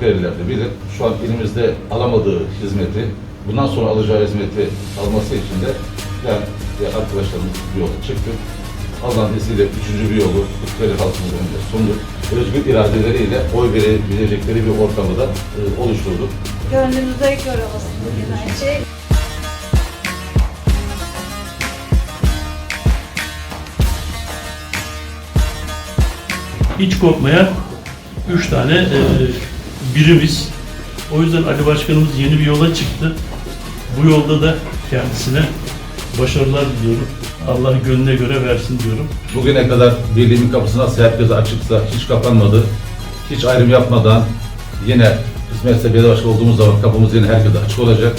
Kırklareliler de bilir. Şu an ilimizde alamadığı hizmeti, bundan sonra alacağı hizmeti alması için de ben ve arkadaşlarımız bir yola çıktık. Allah'ın izniyle üçüncü bir yolu Kırklareli halkımızın önünde sunduk. Özgür iradeleriyle oy verebilecekleri bir ortamı da e, oluşturduk. Gönlünüze göre olsun bugün her şey. hiç kopmayan üç tane e, birimiz. O yüzden Ali Başkanımız yeni bir yola çıktı. Bu yolda da kendisine başarılar diliyorum. Allah gönlüne göre versin diyorum. Bugüne kadar birliğimin kapısı nasıl herkese açıksa, hiç kapanmadı, hiç ayrım yapmadan yine hizmetse belediye başkanı olduğumuz zaman kapımız yine herkese açık olacak.